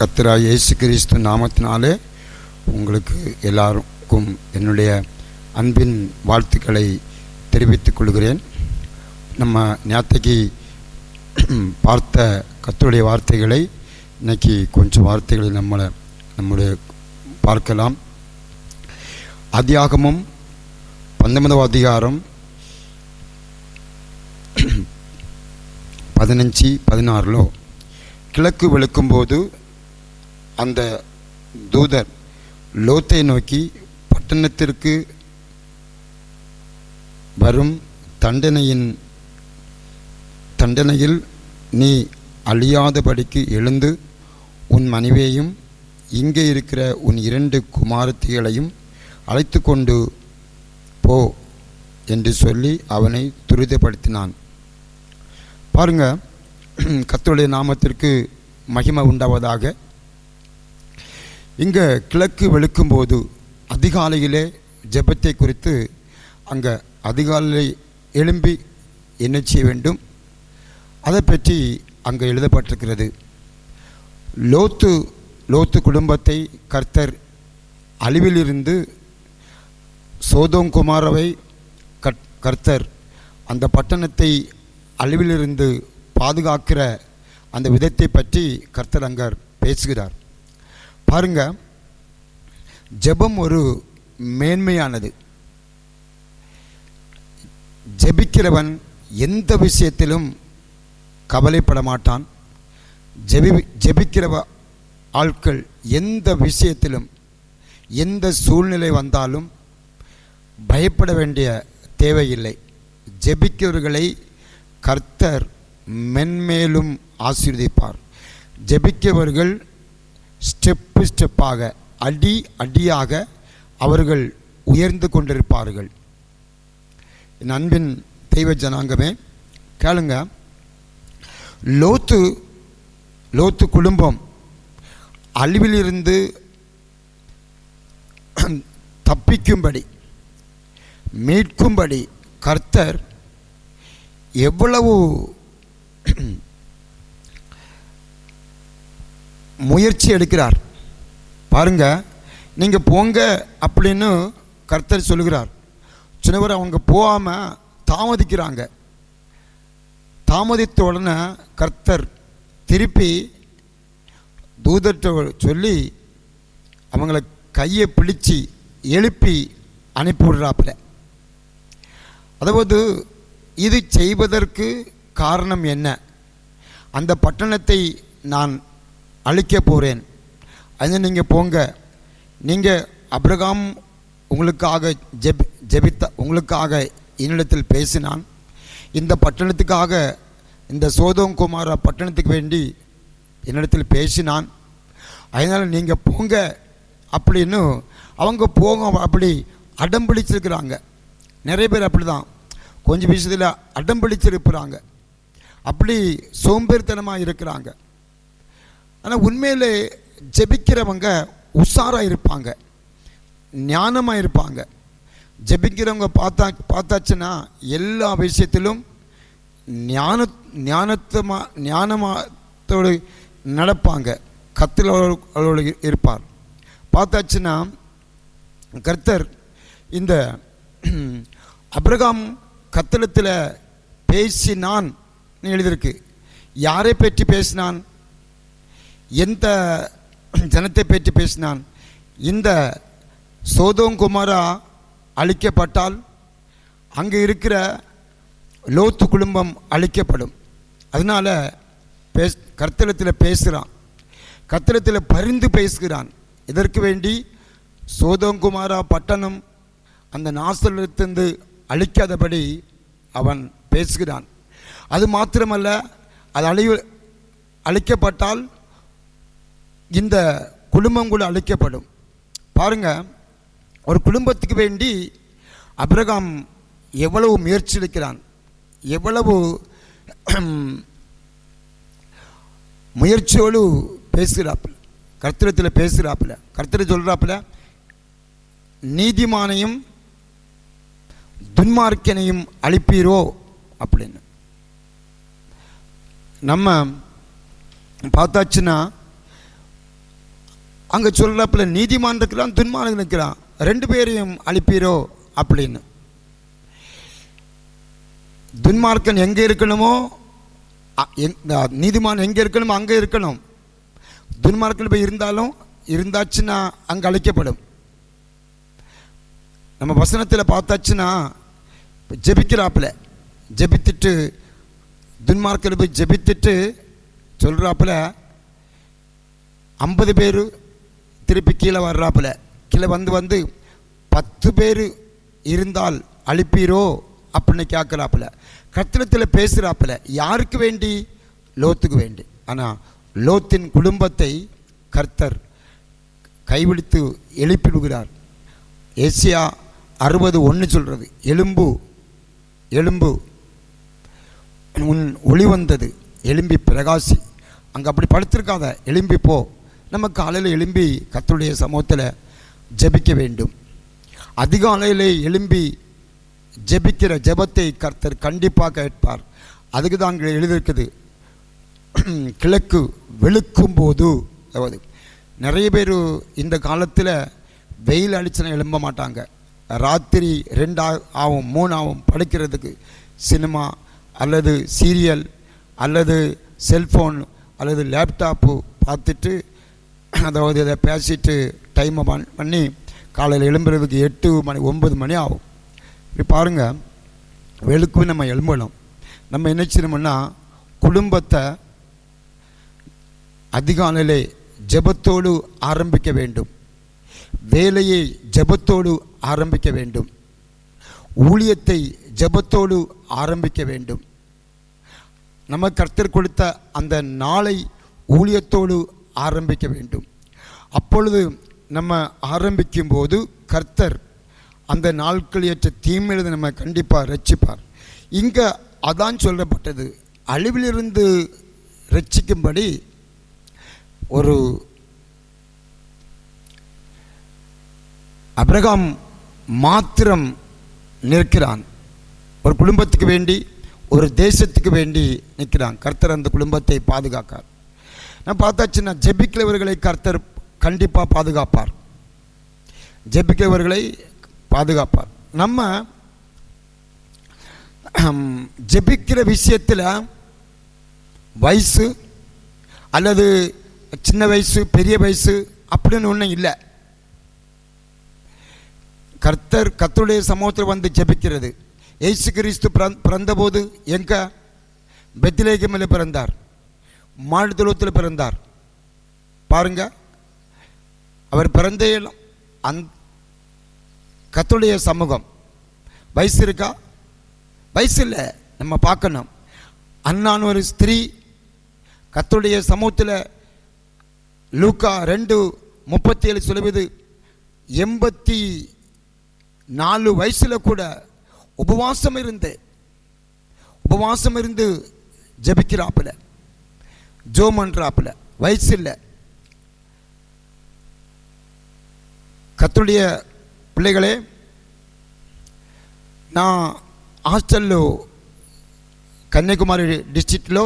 கத்திரா இயேசு கிறிஸ்து நாமத்தினாலே உங்களுக்கு எல்லாருக்கும் என்னுடைய அன்பின் வாழ்த்துக்களை தெரிவித்துக் கொள்கிறேன். நம்ம நேத்தைக்கு பார்த்த கத்துடைய வார்த்தைகளை இன்னைக்கு கொஞ்சம் வார்த்தைகளை நம்மளை நம்முடைய பார்க்கலாம். அதியாகமும் பத்தொன்பதாம் அதிகாரம் பதினஞ்சு பதினாறுலோ கிழக்கு வெளுக்கும்போது அந்த தூதர் லோத்தை நோக்கி பட்டணத்திற்கு வரும் தண்டனையின் தண்டனையில் நீ அழியாதபடிக்கு எழுந்து உன் மனைவியையும் இங்கே இருக்கிற உன் இரண்டு குமாரத்திகளையும் அழைத்து கொண்டு போ என்று சொல்லி அவனை துரிதப்படுத்தினான். பாருங்க கர்த்தருடைய நாமத்திற்கு மகிமை உண்டாவதாக இங்கே கிழக்கு வெளுக்கும்போது அதிகாலையிலே ஜெபத்தை குறித்து அங்கே அதிகாலை எழும்பி என்ன செய்ய வேண்டும்? அதை பற்றி அங்கே எழுதப்பட்டிருக்கிறது. லோத்து லோத்து குடும்பத்தை கர்த்தர் அழிவிலிருந்து சோதோங்குமாரவை கட் கர்த்தர் அந்த பட்டணத்தை அழிவிலிருந்து பாதுகாக்கிற அந்த விதத்தை பற்றி கர்த்தர் அங்கர் பேசுகிறார். பாருங்க. ஜெபம் ஒரு மேன்மையானது. ஜெபிக்கிறவன் எந்த விஷயத்திலும் கவலைப்பட மாட்டான். ஜெபி ஜெபிக்கிறவ ஆட்கள் எந்த விஷயத்திலும் எந்த சூழ்நிலை வந்தாலும் பயப்பட வேண்டிய தேவையில்லை. ஜெபிக்கிறவர்களை கர்த்தர் மென்மேலும் ஆசீர்வதிப்பார். ஜெபிக்கிறவர்கள் ஸ்டெப்பு ஸ்டெப்பாக அடி அடியாக அவர்கள் உயர்ந்து கொண்டிருப்பார்கள். என் அன்பின் தெய்வ ஜனாங்கமே கேளுங்க. லோத்து லோத்து குடும்பம் அழிவிலிருந்து தப்பிக்கும்படி மீட்கும்படி கர்த்தர் எவ்வளவு முயற்சி எடுக்கிறார். பாருங்க நீங்கள் போங்க அப்படின்னு கர்த்தர் சொல்லுகிறார். சின்னவர் அவங்க போகாமல் தாமதிக்கிறாங்க. தாமதித்த உடனே கர்த்தர் திருப்பி தூதர்கிட்ட சொல்லி அவங்கள கையை பிடிச்சி எழுப்பி அனுப்பிவிடுறாப்புல. அதாவது இது செய்வதற்கு காரணம் என்ன? அந்த பட்டணத்தை நான் அழிக்க போகிறேன் அது நீங்கள் போங்க. நீங்கள் அப்ரகாம் உங்களுக்காக ஜெப் ஜெபித்த உங்களுக்காக என்னிடத்தில் பேசினான். இந்த பட்டணத்துக்காக இந்த சோதம் குமார பட்டணத்துக்கு வேண்டி என்னிடத்தில் பேசினான். அதனால் நீங்கள் போங்க. அப்படின்னு அவங்க போங்க அப்படி அடம்பிடிச்சிருக்கிறாங்க நிறைய பேர் அப்படி தான் கொஞ்சம் விஷயத்தில் அடம்பிடிச்சிருக்கிறாங்க அப்படி சோம்பேறித்தனமாக இருக்கிறாங்க. ஆனால் உண்மையிலே ஜெபிக்கிறவங்க உஷாராக இருப்பாங்க. ஞானமாக இருப்பாங்க. ஜெபிக்கிறவங்க பார்த்தா பார்த்தாச்சுன்னா எல்லா விஷயத்திலும் ஞான ஞானத்தமாக ஞானமாத்தோடு நடப்பாங்க. கத்தில் அவளோடு இருப்பார். பார்த்தாச்சுன்னா கர்த்தர் இந்த அப்ரகாம் கத்தலத்தில் பேசினான். எழுதியிருக்கு. யாரை பற்றி பேசினான்? எந்த ஜனத்தை பற்றி பேசினான்? இந்த சோதோங்குமாரா அழிக்கப்பட்டால் அங்கே இருக்கிற லோத்து குடும்பம் அழிக்கப்படும். அதனால் பேஸ் கர்த்தலத்தில் பேசுகிறான் கர்த்தலத்தில் பரிந்து பேசுகிறான். இதற்கு வேண்டி சோதோங்குமாரா பட்டணம் அந்த நாசலிருந்து அழிக்காதபடி அவன் பேசுகிறான். அது மாத்திரமல்ல அது அழிவு அழிக்கப்பட்டால் இந்த குடும்பம் கூட அழிக்கப்படும். பாருங்க ஒரு குடும்பத்துக்கு வேண்டி அபிரகாம் எவ்வளவு முயற்சி எடுக்கிறான் எவ்வளவு முயற்சியோடு பேசுகிறாப்புல கர்த்தரத்தில் பேசுகிறாப்புல கர்த்தரை சொல்கிறாப்புல நீதிமானையும் துன்மார்க்கனையும் அழிப்பீரோ அப்படின்னு. நம்ம பார்த்தாச்சுன்னா அங்கே சொல்கிறப்பல நீதிமான் இருக்கிறான் துன்மான் இருக்கிறான். ரெண்டு பேரையும் அழிப்பீரோ அப்படின்னு. துன்மார்க்கன் எங்கே இருக்கணுமோ அ- நீதிமான் எங்கே இருக்கணுமோ அங்கே இருக்கணும். துன்மார்க்கன் போய் இருந்தாலும் இருந்தாச்சுன்னா அங்கே அழைக்கப்படும். நம்ம வசனத்தில் பார்த்தாச்சுன்னா ஜெபிக்கிறாப்புல. ஜெபித்துட்டு துன்மார்க்கில் போய் ஜெபித்துட்டு சொல்கிறாப்புல ஐம்பது பேர் திருப்பி கீழே வர்றாப்புல. கீழே வந்து வந்து பத்து பேர் இருந்தால் அழிப்பீரோ அப்படின்னு கேட்குறாப்புல கத்திரத்தில் பேசுகிறாப்புல யாருக்கு வேண்டி? லோத்துக்கு வேண்டி. ஆனால் லோத்தின் குடும்பத்தை கர்த்தர் கைவிடுத்து எழுப்பிடுகிறார் ஏசியா அறுபது ஒன்று சொல்கிறது எலும்பு எலும்பு உன் ஒளி வந்தது. எலும்பி பிரகாசி. அங்கே அப்படி படுத்திருக்காத. எலும்பி போ. நம்ம காலையில் எழும்பி கத்தருடைய சமூகத்தில் ஜெபிக்க வேண்டும். அதிகாலையில் எழும்பி ஜெபிக்கிற ஜெபத்தை கர்த்தர் கண்டிப்பாக கேட்பார் அதுக்கு தான் அங்கே எழுதியிருக்குது. கிழக்கு வெளுக்கும் போது அதாவது நிறைய பேர் இந்த காலத்தில் வெயில் அடிச்சுனா எழும்ப மாட்டாங்க. ராத்திரி ரெண்டா ஆகும் மூணு படுக்கிறதுக்கு. சினிமா அல்லது சீரியல் அல்லது செல்ஃபோன் அல்லது லேப்டாப்பு பார்த்துட்டு அதாவது இதை பேசிட்டு டைமை பண்ணி காலையில் எழும்புறதுக்கு எட்டு மணி ஒன்பது மணி ஆகும். இப்படி பாருங்கள் வெளுக்கும் நம்ம எழும்பணும். நம்ம என்ன செய்யணும்னா குடும்பத்தை அதிகாலையிலே ஜெபத்தோடு ஆரம்பிக்க வேண்டும். வேலையை ஜெபத்தோடு ஆரம்பிக்க வேண்டும். ஊழியத்தை ஜெபத்தோடு ஆரம்பிக்க வேண்டும். நம்ம கர்த்தர் கொடுத்த அந்த நாளை ஊழியத்தோடு ஆரம்பிக்க வேண்டும். அப்பொழுது நம்ம ஆரம்பிக்கும் போது கர்த்தர் அந்த நாட்கள் ஏற்ற தீமையிலிருந்து நம்ம கண்டிப்பாக ரட்சிப்பார். இங்கே அதான் சொல்லப்பட்டது. அழிவிலிருந்து ரட்சிக்கும்படி ஒரு அப்ரகாம் மாத்திரம் நிற்கிறான். ஒரு குடும்பத்துக்கு வேண்டி ஒரு தேசத்துக்கு வேண்டி நிற்கிறான். கர்த்தர் அந்த குடும்பத்தை பாதுகாக்கார். நான் பார்த்தாச்சுன்னா ஜெபிக்கிறவர்களை கர்த்தர் கண்டிப்பாக பாதுகாப்பார். ஜெபிக்கிறவர்களை பாதுகாப்பார். நம்ம ஜெபிக்கிற விஷயத்தில் வயசு அல்லது சின்ன வயசு பெரிய வயசு அப்படின்னு ஒன்றும் இல்லை. கர்த்தர் கர்த்தருடைய சமூகத்தில் வந்து ஜெபிக்கிறது. ஏசு கிறிஸ்து பிறந்த பிறந்தபோது எங்க? பெத்திலேகமில் பிறந்தார். மாடுதொழுத்தில் பிறந்தார். பாருங்க. அவர் பிறந்த இடம் அந் கத்துடைய சமூகம். வயசு இருக்கா? வயசு இல்லை. நம்ம பார்க்கணும். அண்ணான் ஒரு ஸ்திரீ கத்துடைய சமூகத்தில் லூக்கா ரெண்டு முப்பத்தி ஏழு சொல்லுவது எண்பத்தி நாலு வயசில் கூட உபவாசம் இருந்து உபவாசம் இருந்து ஜெபிக்கிறாப்புல. ஜோமன்றாப்புல வயசு இல்லை கத்துடைய பிள்ளைகளே நான் హాస్టల్లో கன்னியாகுமரி டிஸ்ட்ரிக்டில்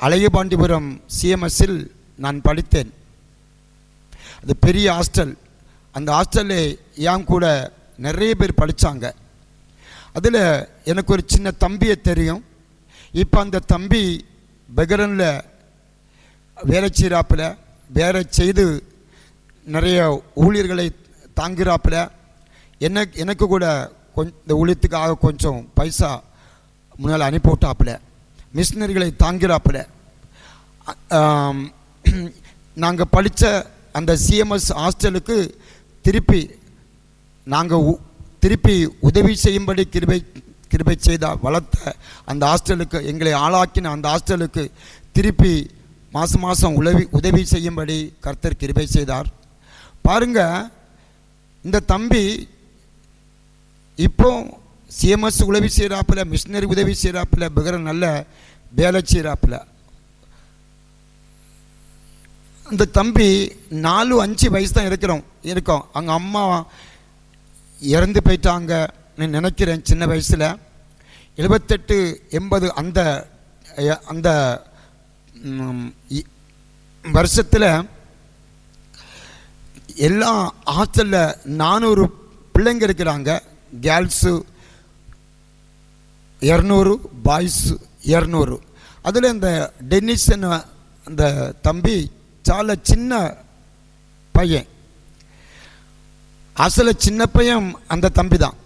அழகிபாண்டிபுரம் சிஎம்எஸ்ஸில் நான் படித்தேன் அது பெரிய ஹாஸ்டல் அந்த ஹாஸ்டலில் என் கூட நிறைய பேர் படித்தாங்க அதில் எனக்கு ஒரு சின்ன தம்பியை தெரியும் இப்போ அந்த தம்பி பெகரனில் வேலை செய்கிறாப்புல வேலை செய்து நிறைய ஊழியர்களை தாங்கிறாப்பில் என்ன எனக்கு கூட கொஞ்சம் இந்த ஊழியத்துக்காக கொஞ்சம் பைசா முன்னால் அனுப்பிவிட்டாப்புல மிஷினரிகளை தாங்கிறாப்புல. நாங்கள் படித்த அந்த சிஎம்எஸ் ஹாஸ்டலுக்கு திருப்பி நாங்கள் திருப்பி உதவி செய்யும்படி கிருபை கிருபை செய்த வளர்த்த அந்த ஹாஸ்டலுக்கு எங்களை ஆளாக்கின அந்த ஹாஸ்டலுக்கு திருப்பி மாதம் மாதம் உதவி உதவி செய்யும்படி கர்த்தர் கிருபை செய்தார். பாருங்க இந்த தம்பி இப்போ சிஎம்எஸ் உதவி செய்கிறாப்பில் மிஷினரி உதவி செய்கிறாப்பில் பிகர நல்ல வேலை செய்கிறாப்பில் அந்த தம்பி நாலு அஞ்சு வயசு தான் இருக்கிறோம் இருக்கோம். அவங்க அம்மா இறந்து போயிட்டாங்க நான் நினைக்கிறேன் சின்ன வயசில். எழுபத்தெட்டு எண்பது அந்த அந்த வருஷத்தில் எல்லா ஹாஸ்டலில் நானூறு பிள்ளைங்க இருக்கிறாங்க. கேர்ள்ஸு இரநூறு பாய்ஸு இரநூறு. அதில் இந்த டென்னிஸ் அந்த தம்பி చాలా சின்ன பையன். அசல சின்ன பையன் அந்த தம்பி தான்.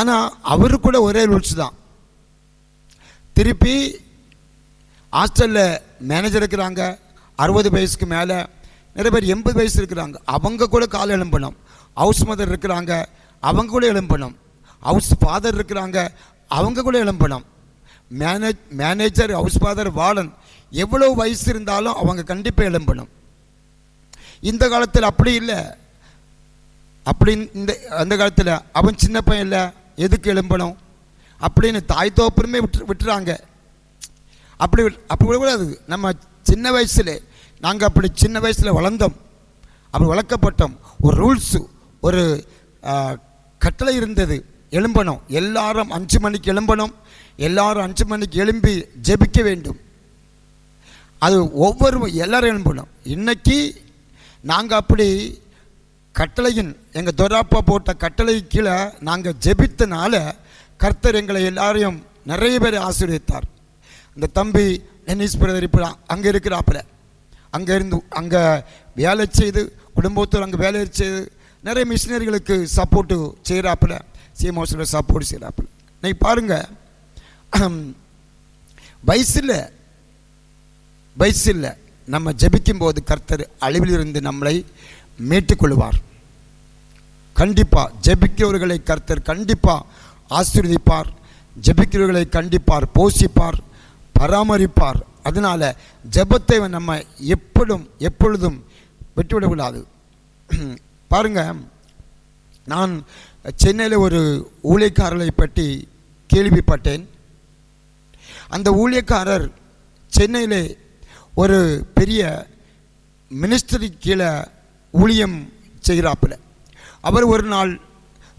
ஆனால் அவரு கூட ஒரே ரூல்ஸ் தான். திருப்பி ஹாஸ்டலில் மேனேஜர் இருக்கிறாங்க. அறுபது வயசுக்கு மேலே நிறைய பேர் எண்பது வயசு இருக்கிறாங்க. அவங்க கூட காலை எழும்பணும். ஹவுஸ் மதர் இருக்கிறாங்க. அவங்க கூட எழும்பணும். ஹவுஸ் ஃபாதர் இருக்கிறாங்க. அவங்க கூட எழும்பணும். Manage manager house father warden எவ்வளோ வயசு இருந்தாலும் அவங்க கண்டிப்பாக எழும்பணும். இந்த காலத்தில் அப்படி இல்லை. அப்படி இந்த அந்த காலத்தில் அவன் சின்ன பையன் இல்லை. எதுக்கு எழும்பணும்? அப்படின்னு தாய் தோப்பருமே விட்டு விட்டுறாங்க. அப்படி அப்படி விடக்கூடாது. நம்ம சின்ன வயசில் நாங்கள் அப்படி சின்ன வயசில் வளர்ந்தோம். அப்படி வளர்க்கப்பட்டோம். ஒரு ரூல்ஸு ஒரு கட்டளை இருந்தது. எழும்பணும். எல்லாரும் அஞ்சு மணிக்கு எழும்பணும். எல்லாரும் அஞ்சு மணிக்கு எழும்பி ஜெபிக்க வேண்டும். அது ஒவ்வொரு எல்லாரும் எழும்பணும். இன்னைக்கு நாங்கள் அப்படி கட்டளையின் எங்கள் தொராப்பா போட்ட கட்டளை கீழே நாங்கள் ஜெபித்தனால கர்த்தர் எங்களை எல்லாரையும் நிறைய பேர் ஆசீர்வதித்தார். இந்த தம்பி டென்னிஸ் பிரதர் இப்போ அங்கே இருக்கிறாப்புல. அங்கே இருந்து அங்கே வேலை செய்து குடும்பத்தோடு அங்கே வேலை செய்து நிறைய மிஷினரிகளுக்கு சப்போர்ட்டு செய்கிறாப்புல சிஎம்ஓஸில் சப்போர்ட் செய்கிறாப்புல இன்னைக்கு பாருங்கள் வயசில் வயசில் நம்ம ஜெபிக்கும் போது கர்த்தர் அழிவிலிருந்து நம்மளை மீட்டுக்கொள்வார். கண்டிப்பாக ஜெபிக்கிறவர்களை கர்த்தர் கண்டிப்பாக ஆசீர்வதிப்பார். ஜெபிக்கிறவர்களை கண்டிப்பார் போஷிப்பார். பராமரிப்பார். அதனால ஜபத்தை நம்ம எப்பொழுதும் எப்பொழுதும் விட்டுவிடக்கூடாது. பாருங்க நான் சென்னையில் ஒரு ஊழியக்காரரை பற்றி கேள்விப்பட்டேன். அந்த ஊழியக்காரர் சென்னையிலே ஒரு பெரிய மினிஸ்டரி கீழே ஊழியம் செய்கிறாப்புல. அவர் ஒரு நாள்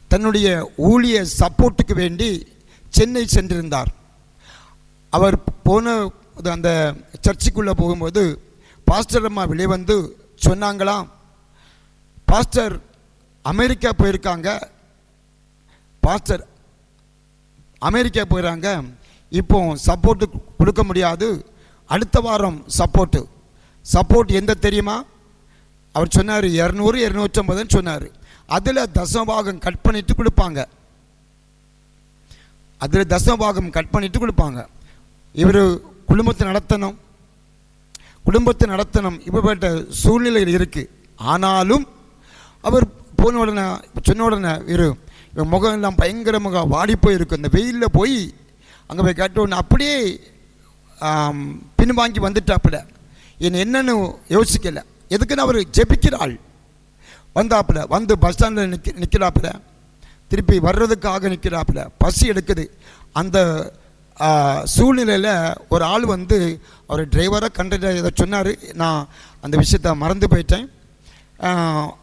தன்னுடைய ஊழிய சப்போர்ட்டுக்கு வேண்டி சென்னை சென்றிருந்தார். அவர் போன அந்த சர்ச்சுக்குள்ளே போகும்போது பாஸ்டர் அம்மா வெளியே வந்து சொன்னாங்களாம் பாஸ்டர் அமெரிக்கா போயிருக்காங்க. பாஸ்டர் அமெரிக்கா போயிறாங்க. இப்போ சப்போர்ட்டு கொடுக்க முடியாது. அடுத்த வாரம் சப்போர்ட்டு சப்போர்ட் எந்த தெரியுமா? அவர் சொன்னார் இரநூறு இரநூற்றம்பதுன்னு சொன்னார். அதில் தசமபாகம் கட் பண்ணிட்டு கொடுப்பாங்க. அதில் தசமபாகம் கட் பண்ணிட்டு கொடுப்பாங்க. இவர் குடும்பத்தை நடத்தணும். குடும்பத்தை நடத்தணும். இப்படிப்பட்ட சூழ்நிலையில் இருக்குது ஆனாலும் அவர் போன உடனே சொன்ன உடனே இரு முகம் எல்லாம் பயங்கரமாக வாடி போயிருக்கு. இந்த வெயிலில் போய் அங்கே போய் கேட்ட உடனே அப்படியே பின்வாங்கி வந்துட்டாப்புல. என்ன என்னன்னு யோசிக்கலை. எதுக்குன்னு அவர் ஜெபிக்கிறாள். வந்தாப்புல வந்து பஸ் ஸ்டாண்டில் நிற்க நிற்கிறாப்புல திருப்பி வர்றதுக்காக நிற்கிறாப்புல பசி எடுக்குது. அந்த சூழ்நிலையில் ஒரு ஆள் வந்து அவர் டிரைவராக கண்டக்டர் ஏதோ சொன்னார். நான் அந்த விஷயத்த மறந்து போயிட்டேன்.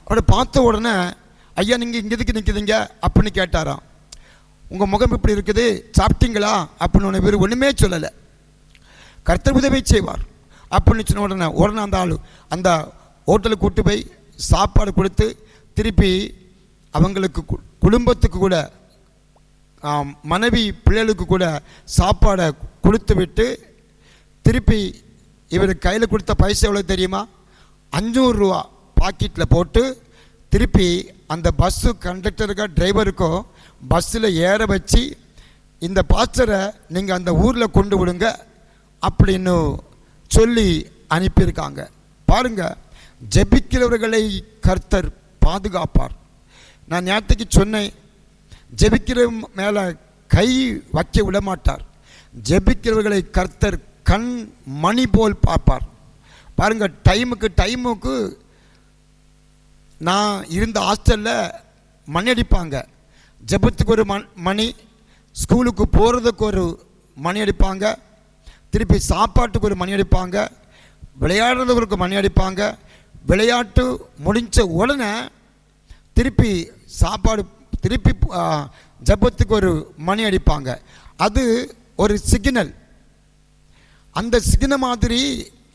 அவரை பார்த்த உடனே ஐயா நீங்கள் இங்கே எதுக்கு நிற்குதுங்க அப்படின்னு கேட்டாராம். உங்கள் முகம் இப்படி இருக்குது. சாப்பிட்டீங்களா? அப்படின்னு உன பேர் ஒன்றுமே சொல்லலை. கர்த்தர் உதவி செய்வார். அப்படின்னு சொன்ன உடனே உடனே அந்த ஆள் அந்த ஹோட்டலுக்கு கூட்டு போய் சாப்பாடு கொடுத்து திருப்பி அவங்களுக்கு கு- குடும்பத்துக்கு கூட மனைவி பிள்ளைகளுக்கு கூட சாப்பாடை கொடுத்து விட்டு திருப்பி இவர் கையில் கொடுத்த பைசா எவ்வளோ தெரியுமா? அஞ்சூறுரூவா பாக்கெட்டில் போட்டு திருப்பி அந்த பஸ்ஸு கண்டக்டருக்கோ டிரைவருக்கோ பஸ்ஸில் ஏற வச்சு இந்த பாஸ்டரை நீங்கள் அந்த ஊரில் கொண்டு விடுங்க அப்படின்னு சொல்லி அனுப்பியிருக்காங்க. பாருங்கள் ஜெபிக்கிறவர்களை கர்த்தர் பாதுகாப்பார். நான் நேற்றுக்கு சொன்னேன் ஜெபிக்கிற மேலே கை வைக்க விட மாட்டார் ஜெபிக்கிறவர்களை கர்த்தர் கண் மணி போல் பார்ப்பார். பாருங்கள் டைமுக்கு டைமுக்கு நான் இருந்த ஹாஸ்டலில் மணி அடிப்பாங்க. ஜெபத்துக்கு ஒரு மண் மணி ஸ்கூலுக்கு போகிறதுக்கு ஒரு மணி அடிப்பாங்க. திருப்பி சாப்பாட்டுக்கு ஒரு மணி அடிப்பாங்க. விளையாடுறதுக்கு மணி அடிப்பாங்க. விளையாட்டு முடிஞ்ச உடனே திருப்பி சாப்பாடு திருப்பி ஜபத்துக்கு ஜெபத்துக்கு ஒரு மணி அடிப்பாங்க. அது ஒரு சிக்னல் அந்த சிக்னல் மாதிரி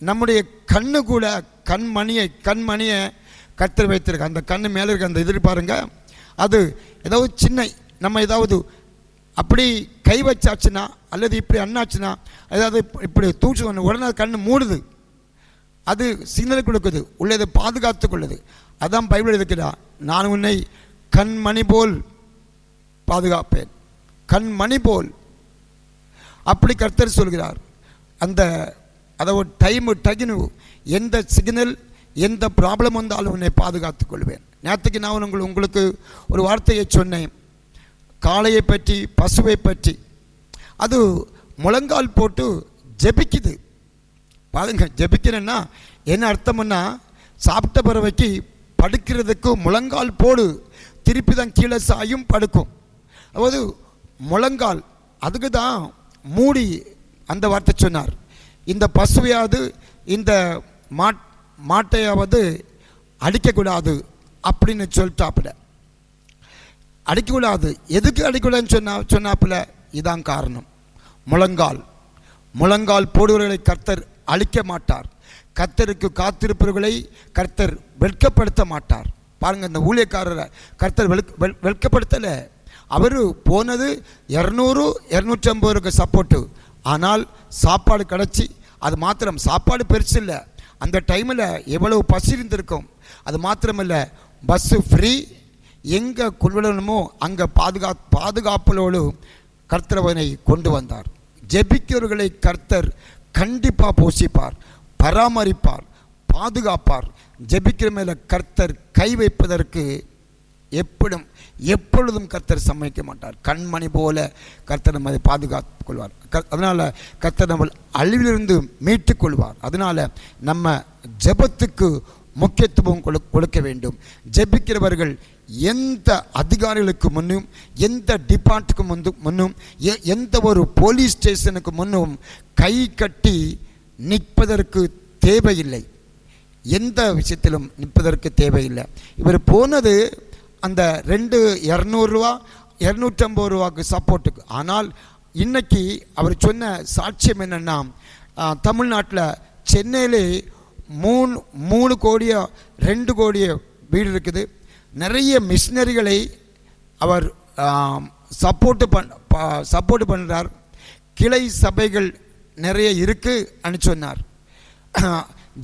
நம்முடைய கண்ணு கூட கண்மணியை கண்மணியை கர்த்தர் வைத்திருக்க அந்த கண்ணு மேலே இருக்க அந்த இது பாருங்க. அது ஏதாவது சின்ன நம்ம ஏதாவது அப்படி கை வச்சாச்சுன்னா அல்லது இப்படி அண்ணாச்சுன்னா ஏதாவது இப்படி தூச்சு ஒன்று உடனே கண்ணு மூடுது. அது சிக்னல் கொடுக்குது. உள்ளதை பாதுகாத்து கொள்ளுது. அதான் பைபிள் இருக்கிறா நான் உன்னை கண்மணி போல் பாதுகாப்பேன். கண்மணி போல். அப்படி கர்த்தர் சொல்கிறார். அந்த அதாவது டைமு டகினு எந்த சிக்னல் எந்த ப்ராப்ளம் வந்தாலும் உன்னை பாதுகாத்துக் கொள்வேன். நேற்றுக்கு நான் உங்கள் உங்களுக்கு ஒரு வார்த்தையை சொன்னேன். காளையை பற்றி பசுவை பற்றி. அது முழங்கால் போட்டு ஜெபிக்குது. பாருங்க ஜெபிக்கிறேன்னா என்ன அர்த்தம்னா சாப்பிட்ட பறவைக்கு படுக்கிறதுக்கு முழங்கால் போடு. திருப்பி தான் கீழே சாயும் படுக்கும். அதாவது முழங்கால் அதுக்கு தான் மூடி அந்த வார்த்தை சொன்னார். இந்த பசுவையாவது இந்த மாட் மாட்டையாவது அடிக்கக்கூடாது அப்படின்னு சொல்லிட்டாப்புல. அடிக்கக்கூடாது. எதுக்கு அடிக்கக்கூடாதுன்னு சொன்னா சொன்னாப்புல? இதான் காரணம். முழங்கால். முழங்கால் போடுவர்களை கர்த்தர் அழிக்க மாட்டார். கர்த்தருக்கு காத்திருப்பவர்களை கர்த்தர் வெட்கப்படுத்த மாட்டார். பாருங்கள் இந்த ஊழியக்காரரை கர்த்தர் வெளுக் வெல் வெட்கப்படுத்தலை. அவர் போனது இரநூறு இரநூற்றி ஐம்பதுக்கு சப்போர்ட்டு. ஆனால் சாப்பாடு கிடச்சி அது மாத்திரம் சாப்பாடு பெருசு இல்லை. அந்த டைமில் எவ்வளவு பசி இருந்திருக்கும். அது மாத்திரமில்ல பஸ்ஸு ஃப்ரீ. எங்கே கொள்வனமோ அங்கே பாதுகா பாதுகாப்பலோடு கர்த்தரவனை கொண்டு வந்தார். ஜெபிக்கிறவர்களை கர்த்தர் கண்டிப்பாக போஷிப்பார் பராமரிப்பார் பாதுகாப்பார். ஜெபிக்கிற மேலே கர்த்தர் கை வைப்பதற்கு எப்படும் எப்பொழுதும் கர்த்தர் சம்மதிக்க மாட்டார். கண்மணி போல கர்த்தர் நம்மை பாதுகாத்துக் கொள்வார் க- அதனால் கர்த்தர் நம்ம அழிவிலிருந்து மீட்டு கொள்வார் அதனால் நம்ம ஜெபத்துக்கு முக்கியத்துவம் கொடு கொடுக்க வேண்டும். ஜெபிக்கிறவர்கள் எந்த அதிகாரிகளுக்கு முன்னும் எந்த டிபார்ட்டுக்கு முந்து முன்னும் எ- எந்த ஒரு போலீஸ் ஸ்டேஷனுக்கு முன்னும் கை கட்டி நிற்பதற்கு தேவையில்லை. எந்த விஷயத்திலும் நிற்பதற்கு தேவையில்லை. இவர் போனது அந்த ரெண்டு இரநூறுவா இரநூற்றம்பது ரூபாக்கு சப்போர்ட்டுக்கு ஆனால் இன்னைக்கு அவர் சொன்ன சாட்சியம் என்னென்னா தமிழ்நாட்டில் சென்னையிலே மூணு மூணு கோடியோ ரெண்டு கோடியோ வீடு இருக்குது. நிறைய மிஷினரிகளை அவர் சப்போர்ட்டு பண் சப்போர்ட் பண்ணுறார் கிளை சபைகள் நிறைய இருக்குது சொன்னார்.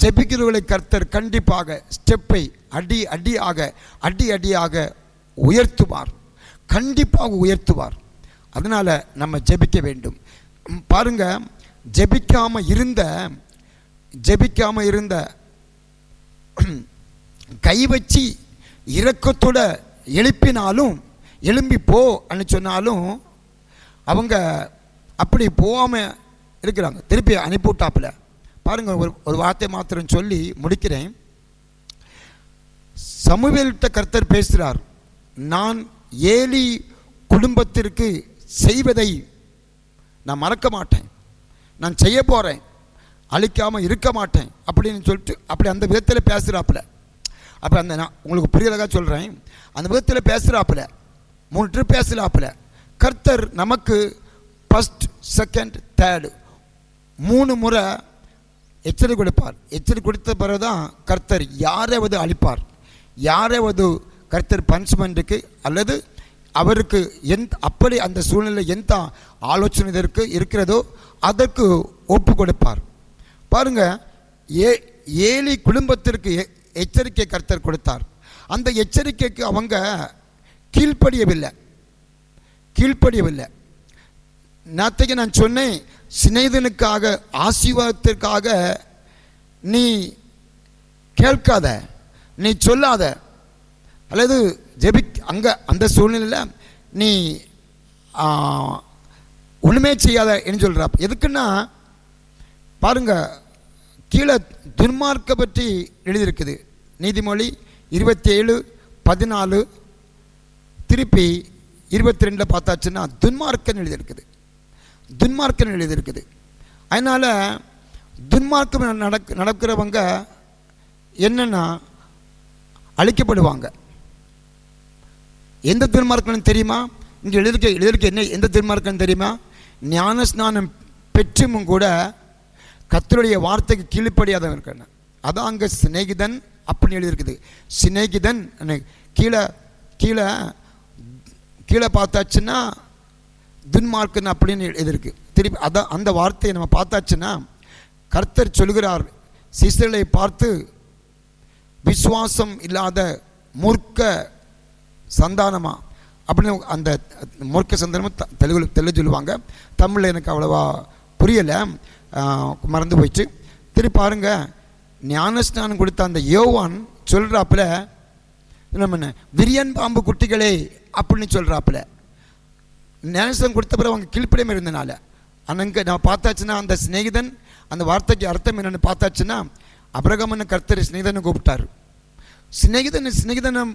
ஜெபிக்கிறவர்களை கர்த்தர் கண்டிப்பாக ஸ்டெப்பை அடி அடியாக அடி அடியாக உயர்த்துவார். கண்டிப்பாக உயர்த்துவார். அதனால் நம்ம ஜெபிக்க வேண்டும். பாருங்க ஜெபிக்காமல் இருந்த ஜெபிக்காமல் இருந்த கை வச்சு இரக்கத்தோட எழுப்பினாலும் எழும்பி போ அப்படின்னு சொன்னாலும் அவங்க அப்படி போகாமல் இருக்கிறாங்க. திருப்பி அனுப்பிவிட்டாப்புல பாருங்க ஒரு ஒரு வார்த்தை மாத்திரம் சொல்லி முடிக்கிறேன். சமுவேல்கிட்ட கர்த்தர் பேசுகிறார் நான் ஏலி குடும்பத்திற்கு செய்வதை நான் மறக்க மாட்டேன். நான் செய்ய போகிறேன் அழிக்காமல் இருக்க மாட்டேன் அப்படின்னு சொல்லிட்டு அப்படி அந்த விதத்தில் பேசுகிறாப்புல அப்போ அந்த நான் உங்களுக்கு புரியலகா சொல்கிறேன் அந்த விதத்தில் பேசுகிறாப்புல மூணு ட்ரிப் பேசுகிறாப்புல கர்த்தர் நமக்கு ஃபஸ்ட் செகண்ட் தேர்டு மூணு முறை எச்சரிக்கை கொடுப்பார். எச்சரிக்கை கொடுத்த பிறகு தான் கர்த்தர் யாரையாவது அழிப்பார். யாரையாவது கர்த்தர் பனிஷ்மெண்ட்டுக்கு அல்லது அவருக்கு எந்த அப்படி அந்த சூழ்நிலை எந்த ஆலோசனை இதற்கு இருக்கிறதோ அதற்கு ஒப்பு கொடுப்பார். பாருங்க ஏ ஏழி குடும்பத்திற்கு எச்சரிக்கை கர்த்தர் கொடுத்தார். அந்த எச்சரிக்கைக்கு அவங்க கீழ்ப்படியவில்லை. கீழ்ப்படியவில்லை. நேற்றைக்கு நான் சொன்னேன் சிநேதனுக்காக ஆசீர்வாதத்திற்காக நீ கேட்காத நீ சொல்லாத. அல்லது ஜெபி அங்கே அந்த சூழ்நிலையில் நீ ஒன்றுமே செய்யாத என்று சொல்கிறா எதுக்குன்னா பாருங்க கீழே துன்மார்க்க பற்றி எழுதியிருக்குது. நீதிமொழி இருபத்தி ஏழு பதினாலு திருப்பி இருபத்தி ரெண்டில் பார்த்தாச்சுன்னா துன்மார்க்கன்னு எழுதியிருக்குது. துன்மார்க்கன் எழுதியிருக்குது. அதனால் துன்மார்க்கம் நடக் நடக்கிறவங்க என்னென்னா அழிக்கப்படுவாங்க. எந்த துன்மார்க்கன் தெரியுமா? இங்கே எழுதிருக்க எழுதிருக்க என்ன எந்த துன்மார்க்கன் தெரியுமா? ஞான ஸ்நானம் பெற்றும் கூட கத்தருடைய வார்த்தைக்கு கீழ்ப்படியாதவன் இருக்கான. அதான் அங்கே சிநேகிதன் அப்படின்னு எழுதியிருக்குது. சிநேகிதன் கீழே கீழே கீழே பார்த்தாச்சுன்னா துன்மார்க்கன் அப்படின்னு எழுதியிருக்கு திருப்பி அதான் அந்த வார்த்தையை நம்ம பார்த்தாச்சுன்னா கர்த்தர் சொல்கிறார் சிசலை பார்த்து விசுவாசம் இல்லாத மூர்க்க சந்தானமா? அப்படின்னு அந்த மூர்க்க சந்தானமும் த- தெலுங்குல தெலுங்கு சொல்லுவாங்க. தமிழில் எனக்கு அவ்வளவா புரியலை. மறந்து போயிடுச்சு. திருப்பி பாருங்க ஞானஸ்நானம் கொடுத்த அந்த யோவான் சொல்கிறாப்புல நம்ம என்ன விரியன் பாம்பு குட்டிகளே அப்படின்னு சொல்கிறாப்புல ஞானஸ்நானம் கொடுத்த பிறகு அவங்க கீழ்ப்படியும் இருந்தனால. அனங்க நான் பார்த்தாச்சுன்னா அந்த சிநேகிதன் அந்த வார்த்தைக்கு அர்த்தம் என்னன்னு பார்த்தாச்சுன்னா அபிரகமன் கர்த்தர் சிநேகிதனை கூப்பிட்டாரு. சிநேகிதன் சிநேகிதனம்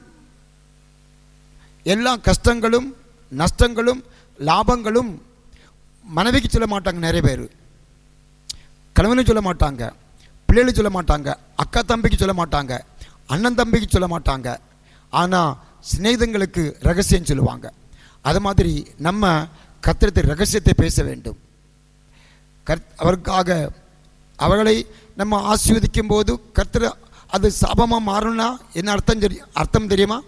எல்லா கஷ்டங்களும் நஷ்டங்களும் லாபங்களும் மனைவிக்கு சொல்ல மாட்டாங்க நிறைய பேர். கணவனுக்கு சொல்ல மாட்டாங்க. பிள்ளைகளுக்கு சொல்ல மாட்டாங்க. அக்கா தம்பிக்கு சொல்ல மாட்டாங்க. அண்ணன் தம்பிக்கு சொல்ல மாட்டாங்க. ஆனால் சிநேகிதங்களுக்கு ரகசியம் சொல்லுவாங்க. அது மாதிரி நம்ம கத்திரத்தை ரகசியத்தை பேச வேண்டும். கர் அவருக்காக அவர்களை நம்ம ஆசீர்வதிக்கும் போது கர்த்தர் அது சாபமாக மாறணும்னா என்ன அர்த்தம் தெரியும் அர்த்தம் தெரியுமா?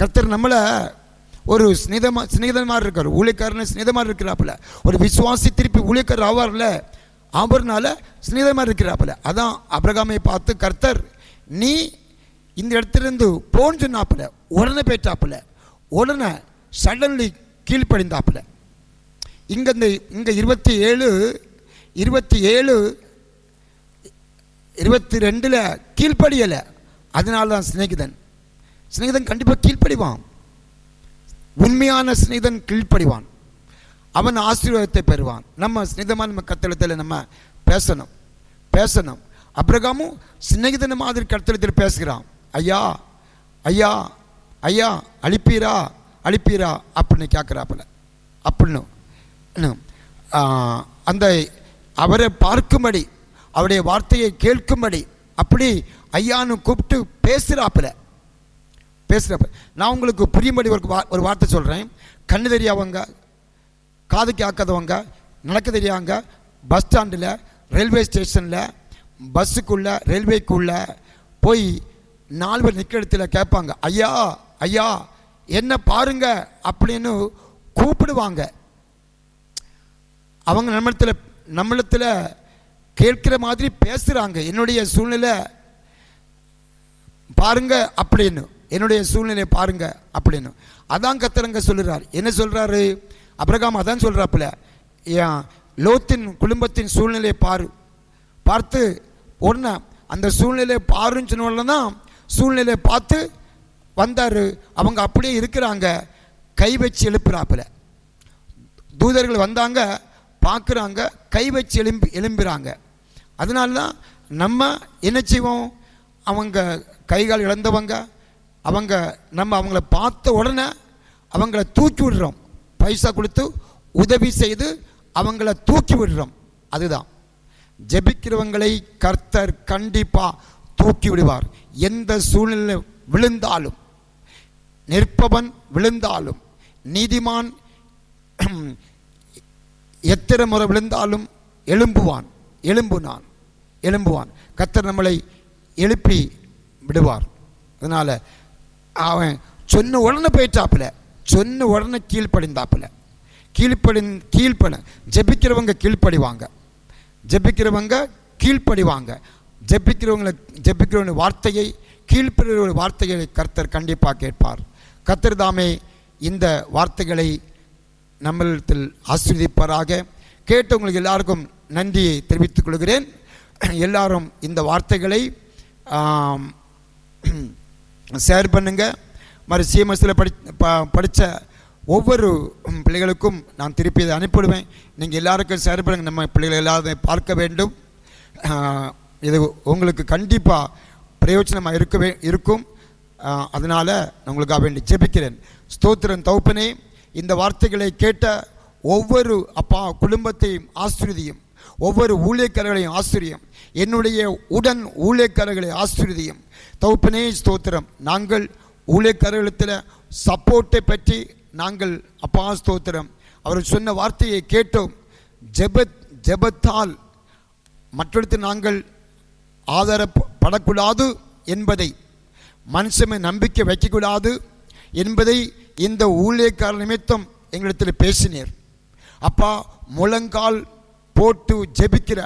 கர்த்தர் நம்மளை ஒரு ஸ்நேதமா ஸ்நேகிதன் இருக்கார் ஊழியக்காரன் ஸ்நேகிதமாக இருக்கிறாப்புல. ஒரு விசுவாசி திருப்பி ஊழியக்காரர் ஆவார்ல ஆவறனால ஸ்நேகிதமாக இருக்கிறாப்புல. அதான் அபிரகாமை பார்த்து கர்த்தர் நீ இந்த இடத்துலேருந்து போன்னு சொன்னாப்புல உடனே போயிட்டாப்புல உடனே சடன்லி கீழ்ப்படிந்தாப்புல. இங்கே இந்த இங்கே இருபத்தி ஏழு இருபத்தி ஏழு இருபத்தி ரெண்டில் கீழ்ப்படியலை. அதனால தான் சிநேகிதன். சிநேகிதன் கண்டிப்பாக கீழ்ப்படிவான். உண்மையான சிநேகிதன் கீழ்ப்படிவான். அவன் ஆசீர்வாதத்தை பெறுவான். நம்ம சிநேகிதமாக நம்ம கத்தளத்தில் நம்ம பேசணும். பேசணும். அப்ரகாமும் சிநேகிதன் மாதிரி கத்தளத்தில் பேசுகிறான். ஐயா ஐயா ஐயா அழிப்பீரா? அழிப்பீரா? அப்படின்னு கேட்குறாப்புல அப்படின்னு. இன்னும், அந்த அவரை பார்க்கும்படி அவருடைய வார்த்தையை கேட்கும்படி அப்படி ஐயான்னு கூப்பிட்டு பேசுகிறாப்புல பேசுகிறப்ப நான் உங்களுக்கு புரியும்படி ஒரு வா ஒரு வார்த்தை சொல்கிறேன் கண்ணு தெரியாதவங்க காது கேட்காதவங்க நடக்க தெரியாங்க பஸ் ஸ்டாண்டில் ரயில்வே ஸ்டேஷனில் பஸ்ஸுக்குள்ளே ரயில்வேக்குள்ளே போய் நாலு பேர் நிற்க இடத்துல கேட்பாங்க ஐயா ஐயா என்ன பாருங்க அப்படின்னு கூப்பிடுவாங்க. அவங்க நம்மளத்தில் நம்மளத்தில் கேட்கிற மாதிரி பேசுகிறாங்க என்னுடைய சூழ்நிலை பாருங்க அப்படின்னு. என்னுடைய சூழ்நிலையை பாருங்க அப்படின்னு. அதான் கத்தரங்க சொல்கிறார் என்ன சொல்கிறாரு அபிரகாம் அதான் சொல்கிறாப்புல ஏன்? லோத்தின் குடும்பத்தின் சூழ்நிலையை பாரு. பார்த்து உடனே அந்த சூழ்நிலையை பாருன்னு சொன்ன தான் சூழ்நிலையை பார்த்து வந்தார். அவங்க அப்படியே இருக்கிறாங்க. கை வச்சு எழுப்புறாப்புல. தூதர்கள் வந்தாங்க பார்க்குறாங்க கை வச்சு எழும்பி எழும்புகிறாங்க அதனால தான் நம்ம என்ன செய்வோம்? அவங்க கைகால் இழந்தவங்க அவங்க நம்ம அவங்கள பார்த்த உடனே அவங்கள தூக்கி விடுறோம். பைசா கொடுத்து உதவி செய்து அவங்கள தூக்கி விடுறோம். அதுதான். ஜெபிக்கிறவங்களை கர்த்தர் கண்டிப்பாக தூக்கி விடுவார். எந்த சூழ்நிலை விழுந்தாலும். நிற்பவன் விழுந்தாலும் நீதிமான் எத்தனை முறை விழுந்தாலும் எழும்புவான் எழும்புனான் எழும்புவான். கத்தர் நம்மளை எழுப்பி விடுவார். அதனால் அவன் சொன்ன உடனே போயிட்டாப்புல சொன்ன உடனே கீழ்ப்படிந்தாப்புல. கீழ்ப்படி கீழ்ப்பட ஜெபிக்கிறவங்க கீழ்ப்படிவாங்க. ஜெபிக்கிறவங்க கீழ்ப்படிவாங்க. ஜெபிக்கிறவங்களை ஜெபிக்கிறவங்க வார்த்தையை கீழ்ப்படுகிற வார்த்தைகளை கர்த்தர் கண்டிப்பாக கேட்பார். கத்திர்தாமே இந்த வார்த்தைகளை நம்மளிடத்தில் ஆசீர்வதிப்பாராக. கேட்டவங்களுக்கு எல்லாருக்கும் நன்றியை தெரிவித்துக் கொள்கிறேன். எல்லாரும் இந்த வார்த்தைகளை ஷேர் பண்ணுங்க. மாதிரி சிஎம்எஸ்ஸில் படி ப படித்த ஒவ்வொரு பிள்ளைகளுக்கும் நான் திருப்பி இதை அனுப்பிவிடுவேன். நீங்கள் எல்லாருக்கும் ஷேர் பண்ணுங்கள் நம்ம பிள்ளைகள் எல்லாரும் பார்க்க வேண்டும். இது உங்களுக்கு கண்டிப்பாக பிரயோஜனமாக இருக்கவே இருக்கும். அதனால் நான் உங்களுக்காக வேண்டி ஜெபிக்கிறேன். ஸ்தோத்திரன் தௌப்பனே இந்த வார்த்தைகளை கேட்ட ஒவ்வொரு அப்பா குடும்பத்தையும் ஆசிரியம் ஒவ்வொரு ஊழியக்காரர்களையும் ஆசிரியம் என்னுடைய உடன் ஊழியக்காரர்களை ஆசிரியம் தௌப்பனே ஸ்தோத்திரம். நாங்கள் ஊழியக்காரர்களிடத்தில் சப்போர்ட்டை பற்றி நாங்கள் அப்பா ஸ்தோத்திரம். அவர் சொன்ன வார்த்தையை கேட்டோம். ஜெபத் ஜெபத்தால் மற்றொருத்து நாங்கள் ஆதாரப்படக்கூடாது என்பதை மனுஷமே நம்பிக்கை வைக்கக்கூடாது என்பதை இந்த ஊழியக்கார நிமித்தம் எங்களிடத்தில் பேசினீர். அப்பா முழங்கால் போட்டு ஜெபிக்கிற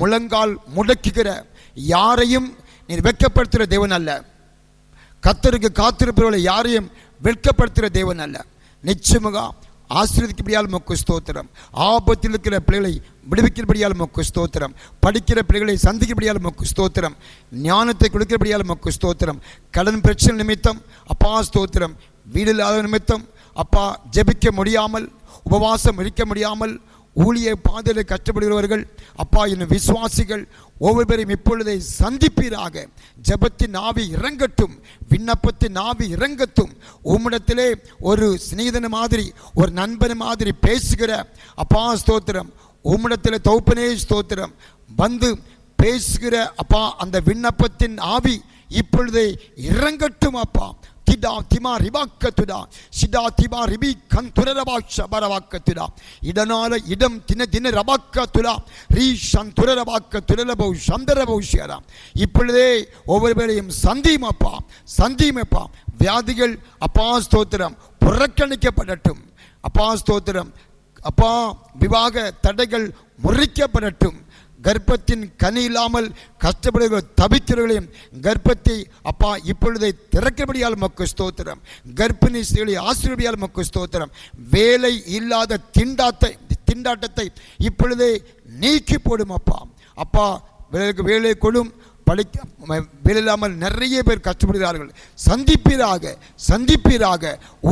முழங்கால் முடக்குகிற யாரையும் நீர் வெட்கப்படுத்துகிற தேவன் அல்ல. கத்தருக்கு காத்திருப்பவர்களை யாரையும் வெட்கப்படுத்துகிற தேவன் அல்ல. நிச்சயமாக ஆசீர்வதிக்கப்படியால் மொக்கு ஸ்தோத்திரம். ஆபத்தில் இருக்கிற பிள்ளைகளை விடுவிக்கிறபடியால் மொக்கு ஸ்தோத்திரம். படிக்கிற பிள்ளைகளை சந்திக்கிறபடியால் மொக்கு ஸ்தோத்திரம். ஞானத்தை கொடுக்கிறபடியால் மொக்கு ஸ்தோத்திரம். கடன் பிரச்சனை நிமித்தம் அப்பா ஸ்தோத்திரம். வீடு இல்லாத நிமித்தம் அப்பா ஜெபிக்க முடியாமல் உபவாசம் இருக்க முடியாமல் ஊழிய பாதையில் கஷ்டப்படுகிறவர்கள் அப்பா என்னும் விசுவாசிகள் ஒவ்வொரு பேரையும் இப்பொழுதை சந்திப்பீராக. ஜபத்தின் ஆவி இறங்கட்டும் விண்ணப்பத்தின் ஆவி இறங்கட்டும். உம்மிடத்திலே ஒரு சிநேகிதன மாதிரி ஒரு நண்பன் மாதிரி பேசுகிற அப்பா ஸ்தோத்திரம். உம்மிடத்தில் தௌப்பனே ஸ்தோத்திரம். வந்து பேசுகிற அப்பா அந்த விண்ணப்பத்தின் ஆவி இப்பொழுதே இறங்கட்டும் அப்பா. திடா திமா ரிபாக்கத்துடா சிடா திமா ரிபி கன் துரரபாக்ஷ பரவாக்கத்துடா இதனால இடம் தின தின ரபாக்கத்துடா ரீ சன் துரரபாக்க துரலபௌ சந்தரபௌஷியரா இப்பொழுதே ஒவ்வொரு பேரையும் சந்திமப்பா. சந்தியுமப்பா வியாதிகள் அப்பா ஸ்தோத்திரம் புறக்கணிக்கப்படட்டும். அப்பா ஸ்தோத்திரம் அப்பா விவாக தடைகள் முறிக்கப்படட்டும். கர்ப்பத்தின் கனி இல்லாமல் கஷ்டப்படுகிற தவிக்கிறவர்களையும் கர்ப்பத்தை அப்பா இப்பொழுதை திறக்கபடியால் மக்கு ஸ்தோத்திரம். கர்ப்பிணி ஸ்திரீகளை ஆசிரியபடியால் மக்கு ஸ்தோத்திரம். வேலை இல்லாத திண்டாத்தை திண்டாட்டத்தை இப்பொழுதே நீக்கி போடும் அப்பா. அப்பா வேலைக்கு வேலை கொடும். படிக்க வெளியில்லாமல் வேலை இல்லாமல் நிறைய பேர் கஷ்டப்படுகிறார்கள். சந்திப்பீராக சந்திப்பீராக.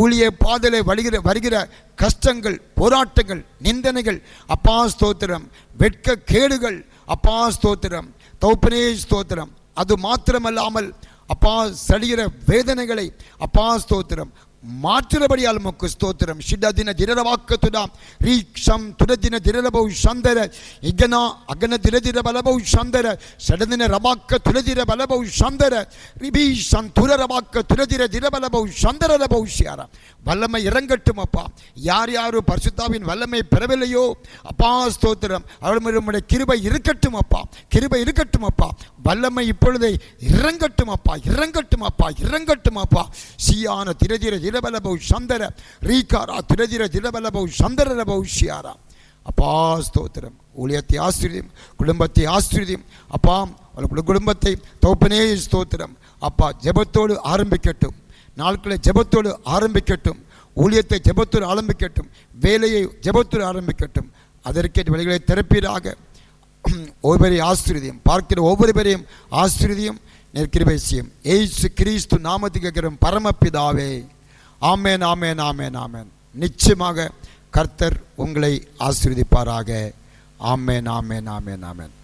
ஊழிய பாதலை வருகிற வருகிற கஷ்டங்கள் போராட்டங்கள் நிந்தனைகள் அப்பா ஸ்தோத்திரம். வெட்க கேடுகள் அப்பா ஸ்தோத்திரம். தௌப்பனே ஸ்தோத்திரம். அது மாத்திரமல்லாமல் அப்பா சடிகிற வேதனைகளை அப்பா ஸ்தோத்திரம். மாற்றுறபடியால் உமக்கு ஸ்தோத்திரம். ஷிடதின திரவாக்கத்துடாம் ரீக்ஷம் துடதின திரபௌ சந்தர. இகனா அகன திரதிர பலபௌ சந்தர. சடதின ரபாக்க துரதிர பலபௌ சந்தர. ரிபீஷம் துரரபாக்க துரதிர திரபலபௌ சந்தர ரபௌ சியாரா வல்லமை இறங்கட்டும் அப்பா. யார் யாரு பரிசுத்தாவின் வல்லமை பெறவில்லையோ அப்பா ஸ்தோத்திரம். அவள் கிருபை இருக்கட்டும் அப்பா. கிருபை இருக்கட்டும் அப்பா. வல்லமை இப்பொழுதே இறங்கட்டும் அப்பா. இறங்கட்டும் அப்பா. இறங்கட்டும் அப்பா. சியான திரதிர திரபலபௌ சந்தர ரீகாரா திரதிர திரபலபௌ சந்தர ரபௌ அப்பா ஸ்தோத்திரம். ஊழியத்தை ஆசிரியம் குடும்பத்தை ஆசிரியம் அப்பா உங்களுடைய குடும்பத்தை தோப்பனே ஸ்தோத்திரம். அப்பா ஜெபத்தோடு ஆரம்பிக்கட்டும். நாட்களை ஜெபத்தோடு ஆரம்பிக்கட்டும். ஊழியத்தை ஜெபத்தோடு ஆரம்பிக்கட்டும். வேலையை ஜெபத்தோடு ஆரம்பிக்கட்டும். அதற்கேற்ற வழிகளை திறப்பீராக. ஒவ்வொரு ஆஸ்திரியம் பார்க்கிற ஒவ்வொரு பேரையும் ஆஸ்திரியம் நெற்கிருபேசியம் செய்யும். கிறிஸ்து நாமத்துக்கு கேட்கிறோம் பரமபிதாவே. ஆமேன் ஆமேன் ஆமேன் ஆமேன். நிச்சயமாக கர்த்தர் உங்களை ஆசீர்வதிப்பாராக. ஆமேன் ஆமேன் ஆமேன் ஆமேன்.